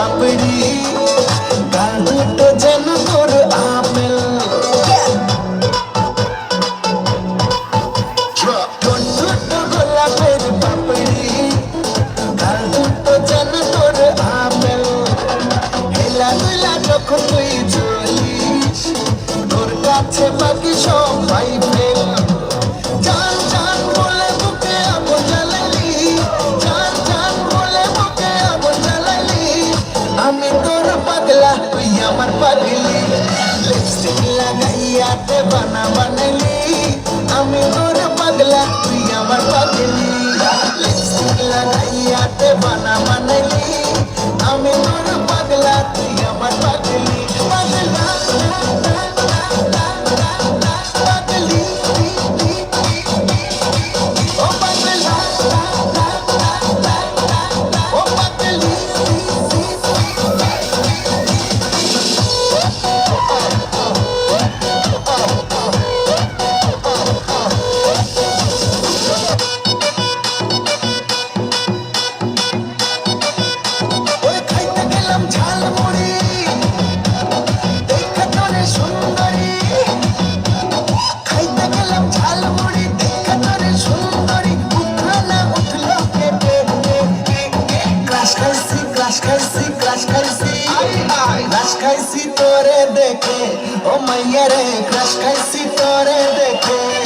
papri আমি তোর পাগলা, তুই আমার পাগলি। লিপস্টিক লাগাইয়াতে বানা বানালি। আমি তোর পাগলা, তুই আমার পাগলি। লিপস্টিক লাগাইয়াতে বানা বানালি। আমি তোর তোরে দেখে ও মাইয়া রে ক্রাশ খাইছি তোরে দেখে।